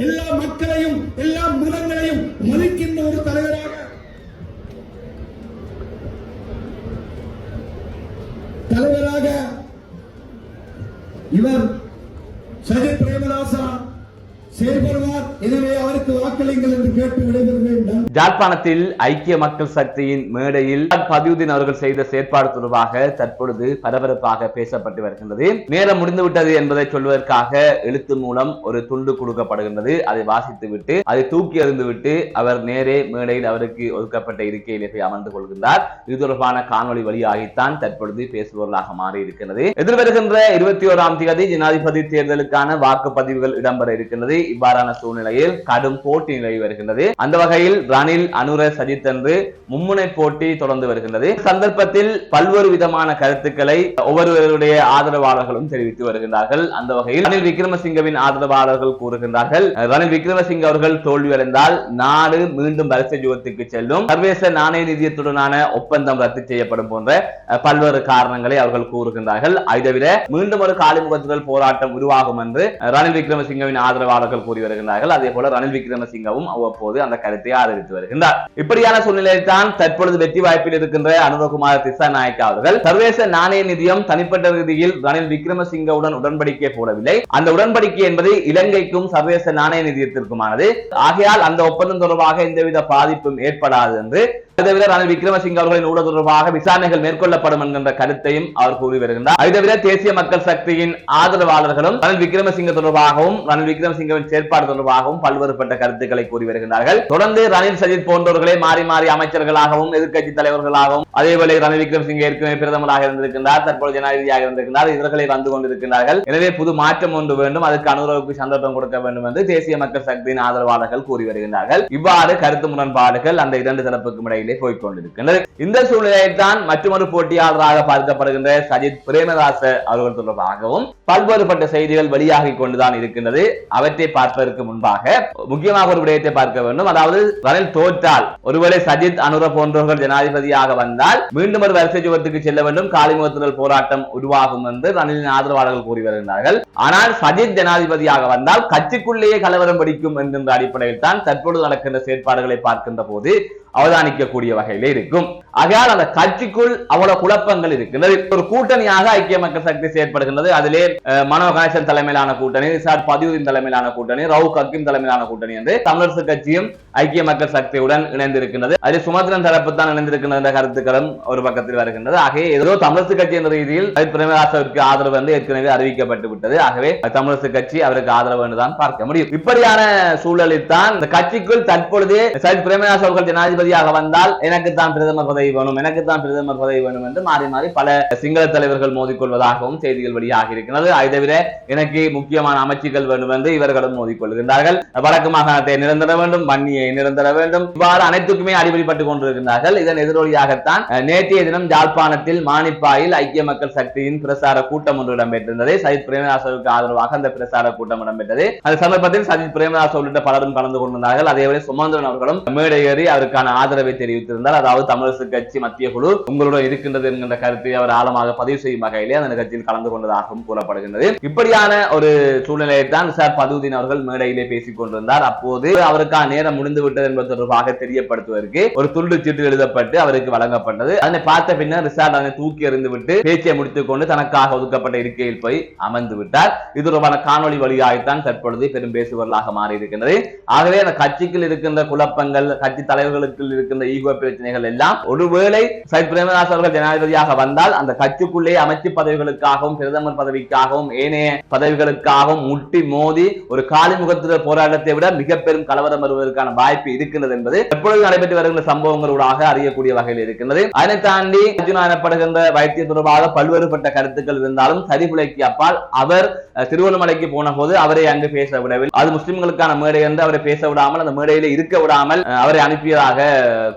எல்லா மக்களையும் எல்லா மதங்களையும் மதிக்கின்ற ஒரு தலைவராக தலைவராக இவர் சஜித் பிரேமதாசா ஜாழ்ப்பாணத்தில் ஐக்கிய மக்கள் சக்தியின் மேடையில் பதிவுதீன் அவர்கள் செய்த செயற்பாடு தொடர்பாக தற்பொழுது பரபரப்பாக பேசப்பட்டு வருகின்றது. நேரம் முடிந்துவிட்டது என்பதை சொல்வதற்காக எழுத்து மூலம் ஒரு துண்டு கொடுக்கப்படுகின்றது. அதை வாசித்து விட்டு அதை தூக்கி எறிந்து விட்டு அவர் நேரே மேடையில் அவருக்கு ஒதுக்கப்பட்ட இருக்கையிலே போய் அமர்ந்து கொள்கின்றார். இது தொடர்பான காணொலி வழியாகித்தான் தற்பொழுது பேசுபவர்களாக மாறி இருக்கின்றது எதிர்வருகின்ற இருபத்தி ஓராம் தேதி ஜனாதிபதி தேர்தலுக்கான வாக்குப்பதிவுகள் இடம்பெற இருக்கின்றது. இவ்வாறான சூழ்நிலையில் கடும் போட்டி நிலவி வருகின்றது. அந்த வகையில் ரணில் அனுர சஜித் என்று மும்முனை போட்டி தொடர்ந்து வருகின்றது. சந்தர்ப்பத்தில் பல்வேறு விதமான கருத்துக்களை ஒவ்வொருவருடைய ஆதரவாளர்களும் தெரிவித்து வருகின்றார்கள். அந்த வகையில் ரணில் விக்ரமசிங்கவின் ஆதரவாளர்கள் கூறுகின்றார்கள் ரணில் விக்ரமசிங்க அவர்கள் தோல்வியடைந்தால் நாடு மீண்டும் வரிசை யுகத்துக்கு செல்லும். சர்வதேச நாணய நிதியத்துடனான ஒப்பந்தம் ரத்து செய்யப்படும் போன்ற பல்வேறு காரணங்களை அவர்கள் கூறுகின்றார்கள். அதை தவிர மீண்டும் ஒரு காலிமுகத்துடன் போராட்டம் உருவாகும் என்று ரணில் விக்ரமசிங்கவின் ஆதரவாளர்கள் கூறி வருகின்றார்கள். அதே போல ரணில் விக்ரமசிங்கவும் அவ்வப்போது அந்த கருத்தை ஆதரித்து வருகின்றார். இப்படியான சூழ்நிலையில் தான் தற்பொழுது வெற்றி வாய்ப்பில் இருக்கின்ற அனுரகுமார் திசாநாயக்கா அவர்கள் சர்வதேச நாணய நிதியம் தனிப்பட்ட ரீதியில் ரணில் விக்ரமசிங்கவுடன் உடன்படிக்கை போடவில்லை. அந்த உடன்படிக்கை என்பது இலங்கைக்கும் சர்வதேச நாணய நிதியத்திற்குமானது. ஆகையால் அந்த ஒப்பந்தம் தொடர்பாக எந்தவித பாதிப்பும் ஏற்படாது என்று அதை தவிர ரணில் விக்ரமசிங்க அவர்களின் ஊழல் தொடர்பாக விசாரணைகள் மேற்கொள்ளப்படும் என்கின்ற கருத்தையும் அவர் கூறி வருகின்றார். அதை தவிர தேசிய மக்கள் சக்தியின் ஆதரவாளர்களும் ரணில் விக்ரமசிங்க தொடர்பாகவும் ரணில் விக்ரமசிங்கவின் செயற்பாடு தொடர்பாகவும் பல்வேறுபட்ட கருத்துக்களை கூறி வருகின்றார்கள். தொடர்ந்து ரணில் சஜித் போன்றவர்களே மாறி மாறி அமைச்சர்களாகவும் எதிர்க்கட்சி தலைவர்களாகவும் அதேபோல ரணில் விக்ரமசிங்க ஏற்கனவே பிரதமராக இருந்திருக்கின்றார் தற்போது ஜனாதிபதியாக இருந்திருக்கின்றார் இவர்களை வந்து கொண்டிருக்கின்றார்கள். எனவே புது மாற்றம் ஒன்று வேண்டும் அதுக்கு அனுரவுக்கு சந்தர்ப்பம் கொடுக்க வேண்டும் என்று தேசிய மக்கள் சக்தியின் ஆதரவாளர்கள் கூறி வருகின்றார்கள். இவ்வாறு கருத்து முரண்பாடுகள் அந்த இரண்டு தரப்புக்கும் இடையில் போய்க் கொண்டிருக்கின்றது இந்த சூழ்நிலையில் தான் மற்றொரு போட்டியாளராக பார்க்கப்படுகின்ற சஜித் பிரேமதாச அவர்கள் தொடர்பாகவும் பல்வேறுபட்ட செய்திகள் வெளியாகி கொண்டுதான் இருக்கின்றது. அவற்றை பார்ப்பதற்கு முன்பாக முக்கியமாக ஒரு விடயத்தை பார்க்க வேண்டும். அதாவது ரணில் தோற்றால் ஒருவேளை சஜித் அனுர போன்றவர்கள் ஜனாதிபதியாக வந்தால் மீண்டும் ஒரு வரிசை சுவத்துக்கு செல்ல வேண்டும். காலிமுகத்தினர் போராட்டம் உருவாகும் என்று ரணிலின் ஆதரவாளர்கள் கூறி வருகிறார்கள் ஆனால் சஜித் ஜனாதிபதியாக வந்தால் கட்சிக்குள்ளேயே கலவரம் வெடிக்கும் என்கின்ற அடிப்படையில் தான் தற்பொழுது நடக்கின்ற செயற்பாடுகளை பார்க்கின்ற போது அவதானிக்கக்கூடிய வகையிலே இருக்கும். ஆகையால் அந்த கட்சிக்குள் அவ்வளவு குழப்பங்கள் இருக்கின்றது ஒரு கூட்டணியாக ஐக்கிய மக்கள் சக்தி செயற்படுகின்றது. அதிலே மனோ கணேசன் தலைமையிலான கூட்டணி ரிசார்ட் பதிவுதீன் தலைமையிலான கூட்டணி ரவு கக்கிம் தலைமையிலான கூட்டணி என்று தமிழரசு கட்சியும் ஐக்கிய மக்கள் சக்தியுடன் இணைந்திருக்கின்றது. அதில் சுமந்திரன் தரப்பு தான் இணைந்திருக்கின்றது என்ற கருத்துக்களும் ஒரு பக்கத்தில் வருகின்றது. ஆகவே ஏதோ தமிழரசு கட்சி என்ற ரீதியில் சஜித் பிரேமதாசவிற்கு ஆதரவு வந்து ஏற்கனவே அறிவிக்கப்பட்டு விட்டது ஆகவே தமிழரசு கட்சி அவருக்கு ஆதரவு என்றுதான் பார்க்க முடியும். இப்படியான சூழலில் தான் இந்த கட்சிக்குள் தற்பொழுது சஜித் பிரேமதாஸ் அவர்கள் ஜனாதிபதியாக வந்தால் எனக்கு தான் பிரதமர் பதவி பதவி வேணும் எனக்கு தான் பிரதமர் பதவி வேணும் என்று மாறி மாறி பல சிங்கள தலைவர்கள் மோதிக்கொள்வதாகவும் செய்திகள் வெளியாகி இருக்கிறது அதை தவிர எனக்கு முக்கியமான அமைச்சுகள் வேண்டும் என்று இவர்களும் மோதிக்கொள்கின்றார்கள். வடக்கு மாகாணத்தை நிரந்தர வேண்டும் வன்னியை நிரந்தர வேண்டும். இவ்வாறு அனைத்துக்குமே அடிபடிப்பட்டுக் கொண்டிருக்கின்றார்கள். இதன் எதிரொலியாகத்தான் நேற்றைய தினம் யாழ்ப்பாணத்தில் மானிப்பாயில் ஐக்கிய மக்கள் சக்தியின் பிரசார கூட்டம் ஒன்று இடம்பெற்றிருந்தது. சஜித் பிரேமதாசவுக்கு ஆதரவாக அந்த பிரசார கூட்டம் இடம்பெற்றது. அந்த சந்தர்ப்பத்தில் சஜித் பிரேமதாஸ் உள்ளிட்ட பலரும் கலந்து கொண்டிருந்தார்கள். அதேவேளை சுமந்திரன் அவர்களும் மேடை ஏறி அதற்கான ஆதரவை தெரிவித்திருந்தார். அதாவது தமிழரசு கட்சி மத்திய குழு உங்களுடன் இருக்கின்றது என்கின்ற கருத்தை அவர் ஆழமாக பதிவு செய்யும் வகையிலே அந்த நிகழ்ச்சியில் கலந்து கொண்டதாகவும் கூறப்படுகின்றது. இப்படியான ஒரு சூழ்நிலையை தான் சார் பதுதீன் அவர்கள் மேடையிலே பேசிக் கொண்டிருந்தார். அப்போது அவருக்கான நேரம் முடிந்து விட்டது என்பது தொடர்பாக தெரியப்படுத்துவதற்கு ஒரு துண்டு சீட்டு எழுதப்பட்டு அவருக்கு வழங்கப்பட்டது. அதனை பார்த்த பின்னர் ரிசார்ட் அதனை தூக்கி எறிந்து விட்டு பேச்சை முடித்துக் கொண்டு தனக்காக ஒதுக்கப்பட்ட இருக்கையில் போய் அமர்ந்து விட்டார். இது தொடர்பான காணொலி வழியாகத்தான் தற்பொழுது பெரும் பேசுபவர்களாக மாறி இருக்கின்றது ஆகவே அந்த கட்சிக்குள் இருக்கின்ற குழப்பங்கள் கட்சி தலைவர்களுக்கு இருக்கின்ற ஈகோ பிரச்சனைகள் எல்லாம் ஒருவேளை சைத் பிரேமதாஸ் அவர்கள் ஜனாதிபதியாக வந்தால் அந்த கட்சிக்குள்ளே அமைச்சு பதவிகளுக்காகவும் பிரதமர் பதவிக்காகவும் ஏனைய பதவிகளுக்காகவும் முட்டி மோதி ஒரு காலி போராட்டத்தை விட மிக பெரும் கலவரம் வருவதற்கான வாய்ப்பு இருக்கின்றது என்பது எப்பொழுது நடைபெற்று வருகின்ற சம்பவங்களூடாக அறியக்கூடிய வகையில் இருக்கின்றது. அதனை தாண்டி அர்ஜுனா எனப்படுகின்ற வைத்தியம் தொடர்பாக பல்வேறுபட்ட கருத்துக்கள் இருந்தாலும் சரிபுலைக்கு அப்பால் அவர் திருவண்ணாமலைக்கு போன போது அவரை அங்கு பேச விடவில்லை. அது முஸ்லிம்களுக்கான மேடை என்று அவரை பேச விடாமல் அந்த மேடையில இருக்க விடாமல் அவரை அனுப்பியதாக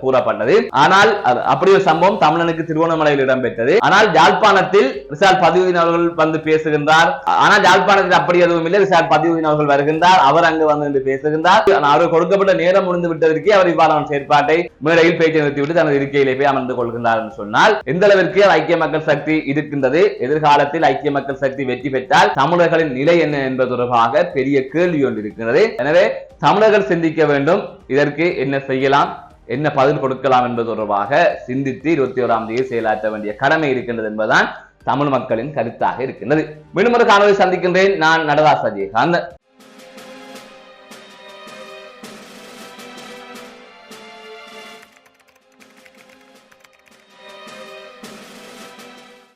கூறப்பட்டது. ஆனால் அப்படி ஒரு சம்பவம் தமிழனுக்கு திருவண்ணாமலையில் இடம்பெற்றது. ஆனால் யாழ்ப்பாணத்தில் ரிசால் பதிவுதீன் அவர்கள் வந்து பேசுகின்றார். ஆனால் யாழ்ப்பாணத்தில் அப்படி எதுவும் இல்லை. ரிசால் பதிவுதீன் அவர்கள் வருகின்றார். அவர் அங்கு வந்து நின்று பேசுகின்றார். அவர் கொடுக்கப்பட்ட நேரம் முடிந்து விட்டதற்கே அவர் இவ்வாறான செயற்பாட்டை மேடையில் பேச்சு நிறுத்திவிட்டு தனது இருக்கையிலே போய் அமர்ந்து கொள்கின்றார் என்று சொன்னால் எந்த அளவிற்கு ஐக்கிய மக்கள் சக்தி இருக்கின்றது எதிர்காலத்தில் ஐக்கிய மக்கள் சக்தி வெற்றி பெற்றால் தமிழர்களின் நிலை என்ன என்பது தொடர்பாக பெரிய கேள்வி ஒன்று இருக்கிறது எனவே தமிழர்கள் சிந்திக்க வேண்டும். இதற்கு என்ன செய்யலாம்? என்ன பதில் கொடுக்கலாம் என்பது தொடர்பாக சிந்தித்து இருபத்தி ஓராம் தேதி செயலாற்ற வேண்டிய கடமை இருக்கின்றது என்பதுதான் தமிழ் மக்களின் கருத்தாக இருக்கின்றது. மீண்டும் ஒரு காணொலி சந்திக்கின்றேன். நான் நடராஜ் அஜயகாந்த்